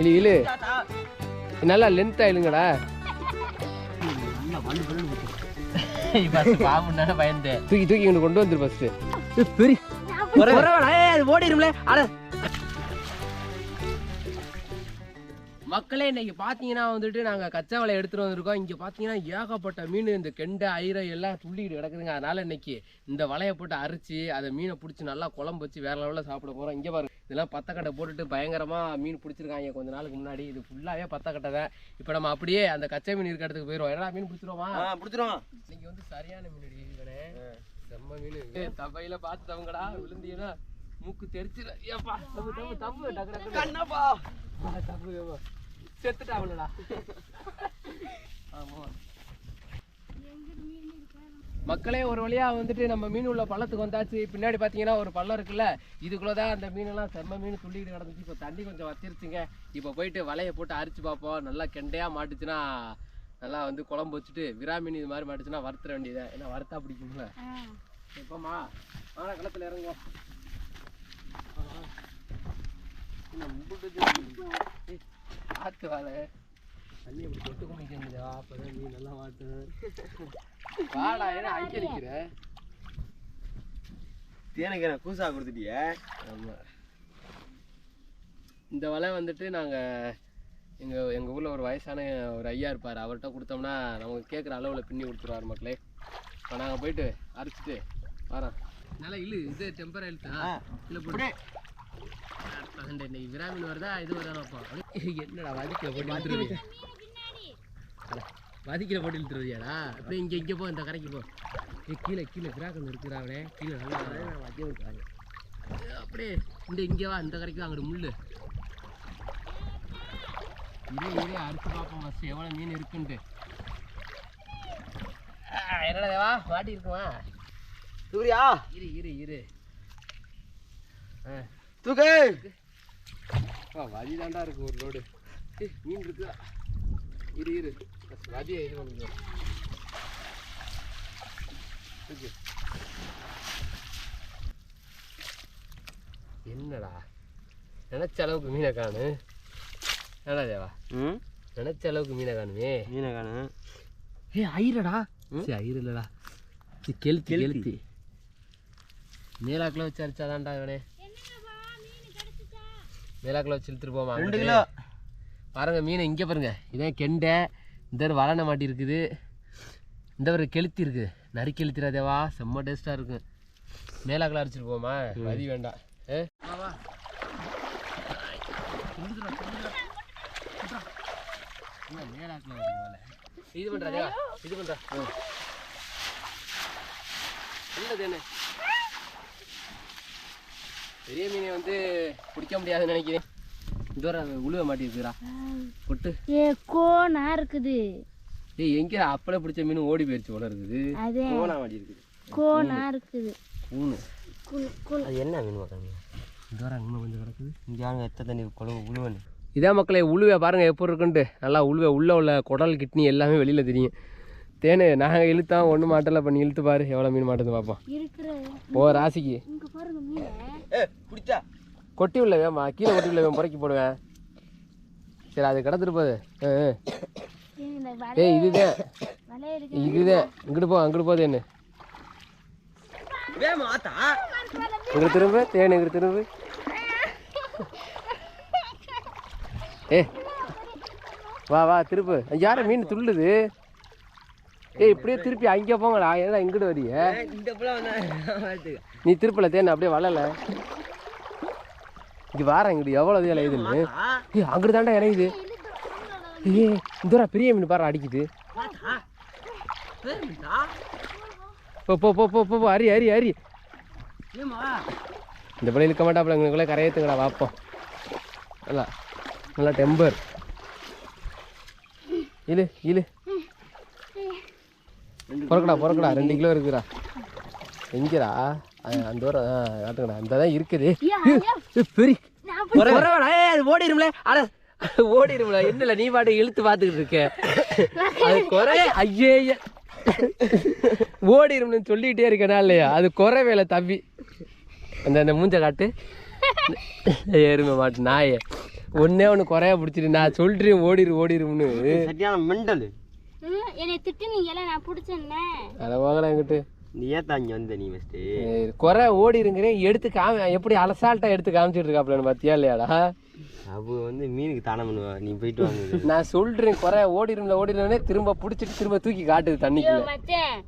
இழு இழு. நல்லா லென்த்தாக இழுங்கடா. பயந்தேன் தூக்கி தூக்கி இங்கே கொண்டு வந்துரு ஃபஸ்ட்டு பெரிய. அது ஓடிடும்ல. அட. மக்களே இன்னைக்கு பார்த்தீங்கன்னா வந்துட்டு நாங்கள் கச்சா வலை எடுத்துகிட்டு வந்திருக்கோம். இங்கே பார்த்தீங்கன்னா ஏகப்பட்ட மீன் இந்த கெண்டை ஐரை எல்லாம் துள்ளிக்கிட்டு கிடக்குதுங்க. அதனால இன்னைக்கு இந்த வலையை போட்டு அரிச்சு அதை மீனை பிடிச்சி நல்லா குழம்பு வச்சு வேற லெவலில் சாப்பிட போகிறோம் இங்கே பாருங்க இதெல்லாம் பத்தக்கட்டை போட்டுட்டு பயங்கரமாக மீன் பிடிச்சிருக்காங்க கொஞ்ச நாளுக்கு முன்னாடி. இது ஃபுல்லாகவே பத்தக்கட்டை தான். இப்போ நம்ம அப்படியே அந்த கச்சை மீன் இருக்க இடத்துக்கு போயிடுவோம் ஏன்னா மீன் பிடிச்சிருவோமா? பிடிச்சிரும் இன்னைக்கு வந்து சரியான மீன் இவனே. செம்ம மீன். தப்பையில பார்த்து தவங்கடா விழுந்தீங்கன்னா மூக்கு தெரிச்சிட ஏப்பா தப்பு தப்பு தப்பு டக்கு டக்கு கண்ணப்பா ஆமா மக்களே ஒரு வழியா வந்துட்டு நம்ம மீன் உள்ள பள்ளத்துக்கு வந்தாச்சு. பின்னாடி பார்த்தீங்கன்னா ஒரு பள்ளம் இருக்குல்ல. இதுக்குள்ளே தான் அந்த மீனெல்லாம் செம்ம மீன் துள்ளிக்கிட்டு கிடந்துச்சு. இப்போ தண்ணி கொஞ்சம் வத்திருச்சுங்க. இப்போ போயிட்டு வலையை போட்டு அரிச்சு பார்ப்போம். நல்லா கெண்டையாக மாட்டுச்சுன்னா நல்லா வந்து குழம்பு வச்சுட்டு விரா மீன் இது மாதிரி மாட்டுச்சுன்னா வறுத்துற வேண்டியது? ஏன்னா வறுத்தா பிடிக்கும்ல. எப்பமா ஆனா களத்தில் இறங்க என்ன ஏய், ஆத்து வாழை. தண்ணி அப்படி தொட்டு குடிக்கிறா அப்பதான் நீ நல்லா மாட்டு வாடா ஏன்னா அங்கே நிற்கிற தேனுக்கு என்ன கூசா கொடுத்துட்டியே. ஆமாம் இந்த வலை வந்துட்டு நாங்கள் எங்கள் எங்கள் ஊரில் ஒரு வயசான ஒரு ஐயா இருப்பார். அவர்கிட்ட கொடுத்தோம்னா நமக்கு கேட்குற அளவில் பின்னி கொடுத்துருவார் மக்களே. இப்போ நாங்கள் போயிட்டு அரைச்சிட்டு வரோம் நல்லா இழு இது டெம்பர் இழுத்தா இல்லை போட்டு இன்னைக்கு விராமின் வருதா? இது வருதா பார்ப்போம் என்னடா வதிக்கிற போட்டு வதிக்கிற போட்டு இழுத்துருவியாடா? அப்படியே இங்கே இங்கே போ இந்த கரைக்கு போ. கீழே கீழே விராக்கன் இருக்கிறாங்களே கீழே நல்லா இருக்காங்க அப்படியே இந்த இங்கே வா இந்த கரைக்கு அங்கிட்டு முள்ளு. இதே இதே அறுத்து பார்ப்போம் ஃபஸ்ட்டு எவ்வளோ மீன் இருக்குன்ட்டு. ஆ, என்னடா தேவா மாட்டி இருக்குமா? தூரியா இரு இரு இரு. ஆ. தூக்கு வதி தாண்டா இருக்கு ஒரு லோடு மீன் இருக்குதா இரு இரு. வதியை இது பண்ணுங்க தூக்கு. என்னடா? நினைச்ச அளவுக்கு மீனை காணு. என்னடா தேவா ம்? நினைச்ச அளவுக்கு மீனை காணுமே. மீனை காணு. ஏ ஐரடா. சரி ஐரு இல்லடா. கெளுத்தி. கெளுத்தி. மேலாக்கில் வச்சு அரிச்சாதான்டா இவனே. மேலாக்கில் வச்சு இழுத்துட்டு போமா ரெண்டு கிலோ. பாருங்க மீன் இங்கே பாருங்க. இதான் கெண்டை இந்த ஒரு வளனை மாட்டி இருக்குது இந்த ஒரு கெளுத்தி இருக்குது நரி கெளுத்திரா தேவா செம்ம டேஸ்ட்டாக இருக்கும். மேலாக்கில் அரைச்சிட்டு போமா மதி வேண்டாம். ஏ? வா, வா துள்ளுதுடா, துள்ளுதுடா. விட்றா. என்ன மேலாக்கில் வருது வேலை இது பண்ணுறா தேவா இது பண்ணுறா என்னது என்ன பெரிய மீனை வந்து பிடிக்க முடியாதுன்னு நினைக்கிறேன். இந்த ஒரு உழுவ மாட்டேங்குதுடா கொட்டு ஏ கோனா இருக்குது. ஏய் எங்கே அப்பளை பிடிச்ச மீன் ஓடி போயிடுச்சு போல இருக்குது. அதே. போனா மாட்டி இருக்குது. கோனா. இருக்குது குல் அது என்ன மீன் பார்க்க இந்த வர இன்னும் கொஞ்சம் கிடக்குது. இங்கே யாருங்க எத்த தண்ணி குழம்பு உழுவனு இதான் மக்களே உழுவை பாருங்கள் எப்படி இருக்குன்ட்டு. நல்லா உழுவை உள்ளே உள்ள குடல் கிட்னி எல்லாமே வெளியில் தெரியும். தேனு நாங்கள் இழுத்தோம் ஒன்றும் மாட்டல பண்ணி இழுத்து பாரு. எவ்வளோ மீன் மாட்டுது பார்ப்போம் இருக்கிற ஓ ராசிக்கு. இங்க பாருங்க மீன். ஏ பிடிச்சா கொட்டி உள்ள வேமா கீழே கொட்டி உள்ள வேம் புறக்கி போடுவேன். சரி அது கிடந்துட்டு போகுது. ஏய் இதுதான். இதுதான். இங்கிட்டு போ அங்கிட்டு போகுது என்ன இங்கிட்டு திரும்ப தேன் இங்கிட்டு திரும்ப. ஏ வா வா திருப்பு யார மீன் துள்ளுது? ஏய் இப்படியே திருப்பி அங்கே போங்கடா. ஏன்னா இங்கிட்டு வரிய நீ திருப்பல தேன் அப்படியே வளல இங்க வாரேன் இங்கிட்டு எவ்வளோ இலையுதுன்னு. ஏய் அங்கிட்டு தாண்டா இலையுது. ஏய் இந்த பெரிய மீன் பாரு அடிக்குது. போ போ போ போ போ போ, அரி அரி அரி. இந்த பிள்ளை இழுக்க மாட்டாப்புல எங்களுக்குள்ளே கரையத்துங்கடா வாப்போம் நல்லா நல்லா டெம்பர் இழு இழு. பொறக்கடா பொறக்கடா. ரெண்டு கிலோ இருக்குடா எங்கடா? அந்த தூரம் ஆ காட்டுங்கடா. அந்த தான் இருக்குது ஏய், பெரிய அது ஓடிடும்ல. அட ஓடிடும்ல என்னல நீ பாட்டு இழுத்து பார்த்துக்கிட்டு இருக்க? அது குறை ஐயே. ஓடிடும்னு சொல்லிக்கிட்டே இருக்கனா இல்லையா? அது குறை வேலை தம்பி. அந்த அந்த மூஞ்ச காட்டு. எருமை மாட்டு நாயே. ஒன்னே ஒன்று குறைய பிடிச்சிட்டு நான் சொல்றேன் ஓடிரு ஓடிரும்னு சரியான மெண்டல். என்னை திட்டுனீங்கல்ல நான் பிடிச்சேன்னே அதை வாங்கலாம் என்கிட்ட நீ ஏன் தான் இங்கே வந்த நீ ஃபஸ்ட்டு குறை ஓடிருங்கிறேன் எடுத்து காமி எப்படி அலசால்ட்டா எடுத்து காமிச்சிட்டு இருக்காப்லன்னு பார்த்தியா இல்லையாடா? அவ வந்து மீனுக்கு தானம் பண்ணுவா. நீ போயிட்டு வாங்க நான் சொல்றேன் குறை ஓடிரும்ல ஓடிரும்னே திரும்ப பிடிச்சிட்டு திரும்ப தூக்கி காட்டுது ஐயோ தண்ணிக்குள்ள மச்சான்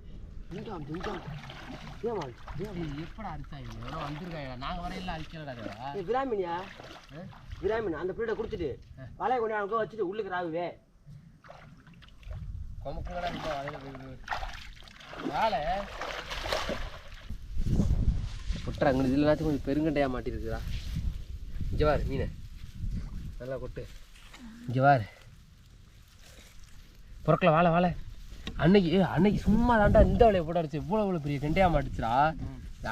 எப்படா அடிச்சாங்க எவ்வளோ வந்திருக்காங்க நாங்கள் வரையில அடிக்கலடா விராமினியா விராமின் அந்த பிள்ளை கொடுத்துட்டு வலையை கொண்டு அங்கே வச்சுட்டு உள்ளுக்கு ராகுவே. கொமக்குங்கடா இப்போ வலையில போய் வாழை கொட்டுறா அங்கே இதுலனாச்சும் கொஞ்சம் பெருங்கண்டையாக மாட்டிருக்குதா இங்கே வாரு மீனை. நல்லா கொட்டு. இங்கே வாரு பொறக்கல வாழை வாழை. அன்னைக்கு அன்னைக்கு சும்மா தாண்டா இந்த வலையை போட்டு அடிச்சு. இவ்வளோ இவ்வளோ பெரிய கண்டையாக மாட்டுச்சுடா.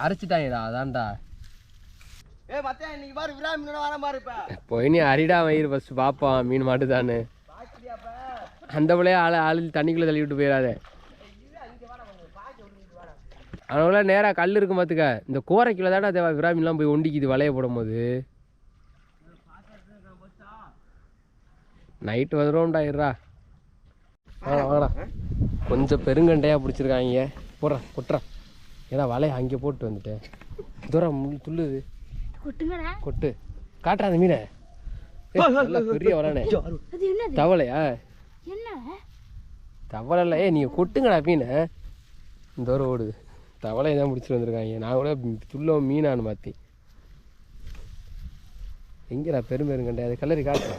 அரைச்சிட்டாங்கடா அதான்டா. ஏ மத்தேன் இன்னைக்கு பாரு விராமினோட வர பாரு இப்போ. போய் நீ அரிடா வயிறு ஃபஸ்ட்டு பார்ப்பான் மீன் மாட்டுதான்னு. அந்த பிள்ளைய ஆள் ஆள் தண்ணிக்குள்ளே தள்ளி விட்டு போயிடாத அதனால நேராக கல் இருக்கும் பார்த்துக்க இந்த கோரைக்குள்ள தாடா தேவை விராமின்லாம் போய் ஒண்டிக்குது வலைய போடும்போது. நைட்டு வந்துடும்டா இருடா. வாடா வாடா கொஞ்சம் பெருங்கண்டையாக பிடிச்சிருக்காங்க. போடுறா கொட்டுறா. ஏன்னா வலையை அங்கே போட்டு வந்துட்டேன் தூரம் முள் துள்ளுது. கொட்டு. காட்டுறா அந்த மீனை. பெரிய வரானே தவளையா? என்ன? தவளை இல்லை ஏய் நீங்கள் கொட்டுங்கடா மீனை. இந்த தூரம் ஓடுது தவளையை தான் பிடிச்சிட்டு வந்திருக்காங்க. நான் கூட துள்ள மீனான்னு மாற்றி எங்கடா பெரும்பெருங்கண்டே அது கலரி காட்டுறா.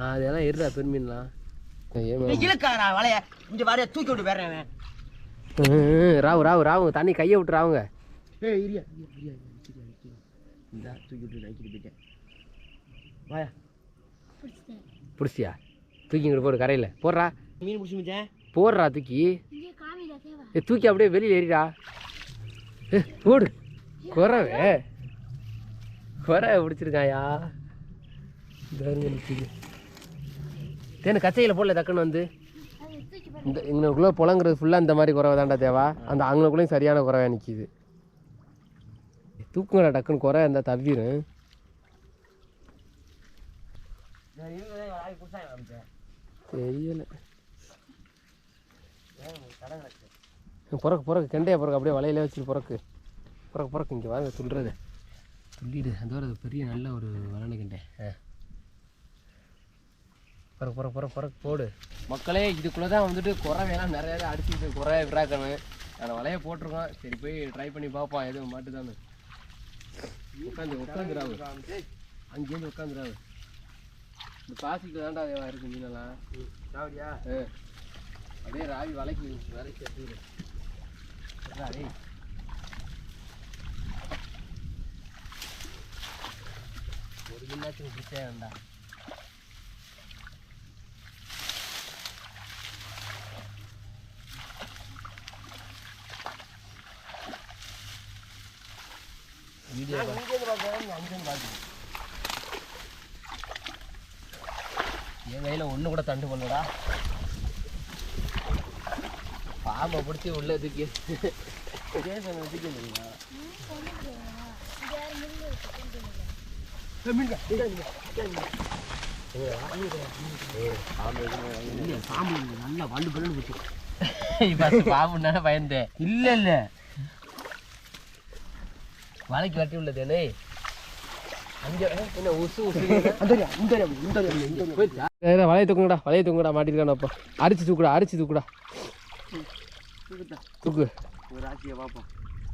ஆ அதெல்லாம் இருடா பெருமீன்லாம். ஏன் இழுக்காரா வலைய. இங்க வரைய தூக்கி விட்டு வேறேன் ராவு ராவு ராவுங்க. தண்ணி கையை விட்டு ராவுங்க. இரியா இரியா இந்த தூக்கி விட்டு நைக்கிட்டு போயிட்டேன். வாயா. பிடிச்சிட்டேன். பிடிச்சியா? தூக்கி இங்கிட்டு போடு கரையில். போடுறா. மீன் பிடிச்சி மிச்சேன் போடுறா தூக்கி. இங்கே காமிடா தேவா. ஏ தூக்கி அப்படியே வெளியில் ஏறிடா. ஏ போடு. குறவே. குறை பிடிச்சிருக்காயா? தேனு கச்சையில் போடல டக்குன்னு வந்து. இந்த இங்கனுக்குள்ளே புலங்குறது ஃபுல்லாக இந்த மாதிரி குறவை தாண்டா தேவா. அந்த அங்கனுக்குள்ளேயும் சரியான குறவை நிற்கிது தூக்குங்கடா டக்குன்னு குறை இருந்தால் தவிரும். தெரியல. பிறக்கு பிறக்கு கெண்டையா பிறகு அப்படியே வலையில வச்சுட்டு பிறக்கு. பிறக்கு பிறக்கு இங்கே வாங்க துள்ளுறது. துள்ளிடு. அந்த ஒரு பெரிய நல்ல ஒரு வளன கெண்டை. ஆ. பிறகு பிறகு பிறகு பிறகு போடு. மக்களே இதுக்குள்ளே தான் வந்துட்டு குறை வேணாம் நிறைய அடிச்சுட்டு குறை விடாக்கணும் அந்த வலையை போட்டிருக்கோம். சரி போய் ட்ரை பண்ணி பார்ப்போம். எதுவும் மாட்டுதான்னு. உட்காந்து உட்காந்துராவு அங்கேருந்து உட்காந்துராவு இந்த பாசிக்கு தேவா இருக்கு மீனெல்லாம் சாவடியா? ஆ. அப்படியே ராவி வலைக்கு வலைக்கு எடுத்துக்கிடு. சரிடா, டேய்? ஒரு மீனாச்சும் பிடிச்சே வேண்டா வீடியோ அங்கேருந்து பார்த்து என் கையில் ஒன்று கூட தண்டு பண்ணடா பாம்பை பிடிச்சி உள்ள தூக்கி ஸ்டேஷன் தூக்கி பாம்பு நல்லா வண்டு பல்லு போச்சு. பாம்புனால பயந்தேன். இல்லை இல்லை. வலைக்கு வட்டி உள்ளதேனே அங்கே என்ன உசு உசு வலையை தூக்குங்கடா வலையை தூக்குங்கடா மாட்டிருக்கானு அப்போ. அரிச்சு தூக்குடா அரிச்சு தூக்குடா. தூக்கு.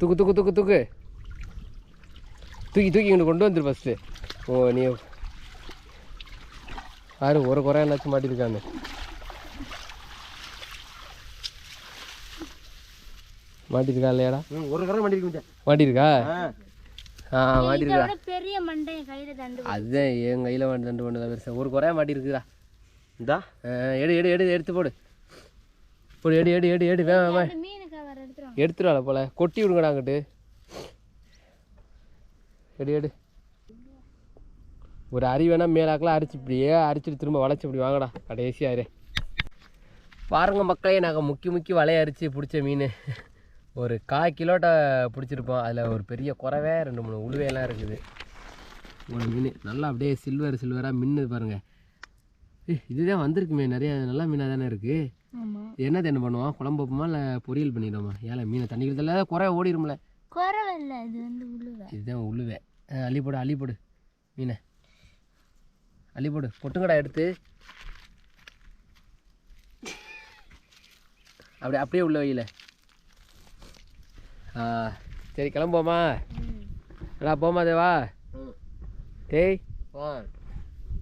தூக்கு தூக்கு தூக்கு தூக்கு. தூக்கி தூக்கி இங்கே கொண்டு வந்துரு ஃபஸ்ட்டு ஓ நீ பாரு ஒரு குறை என்னாச்சும் மாட்டிருக்கான்னு. மாட்டிருக்கா இல்லையாடா? ஒரு கரை மாட்டிருக்க மாட்டிருக்கா? மாட்டிருக்கா பெரிய மண்டை என் கையில தண்டு அதுதான் என் கையில் வந்து ரெண்டு பண்ணு பெருசா. ஒரு குறையா மாட்டிருக்குதா இந்தா. எடு எடு எடு எடுத்து போடு. போடு எடு எடு எடு எடு. வேணாம் வேணாம். எடுத்துருவாள போல. கொட்டி விடுங்கடா அங்கிட்டு. எடு எடு. ஒரு அரி வேணா மேலாக்கெல்லாம் அரிச்சு இப்படியே அரிச்சிட்டு திரும்ப வளைச்சு இப்படி வாங்கடா. கடைசியாக இரு. பாருங்க மக்களே நாங்கள் முக்கி முக்கி வலைய அரிச்சு பிடிச்ச மீன். ஒரு கால் கிலோட்ட பிடிச்சிருப்போம். அதில் ஒரு பெரிய குறவை ரெண்டு மூணு உழுவையெல்லாம் இருக்குது. ஒரு மீன். நல்லா அப்படியே சில்வர் சில்வராக மின்னுது பாருங்க. ஏய் இதுதான் வந்திருக்குமே நிறைய நல்ல மீனாக தானே இருக்குது என்னது என்ன பண்ணுவோம் குழம்பு வைப்போமா இல்லை பொரியல் பண்ணிடுவோமா? ஏழை மீனை தண்ணி கொடுத்தல குறை ஓடிடும்ல குறவை இல்லை இது வந்து உழுவை. இதுதான் உழுவை. ஆ, அள்ளி போடு அள்ளி போடு மீனை. அள்ளி போடு. கொட்டுங்கடா எடுத்து. அப்படி அப்படியே உள்ள வையில. சரி கிளம்புவோமா? எடா போமா தேவா டேய். ஆ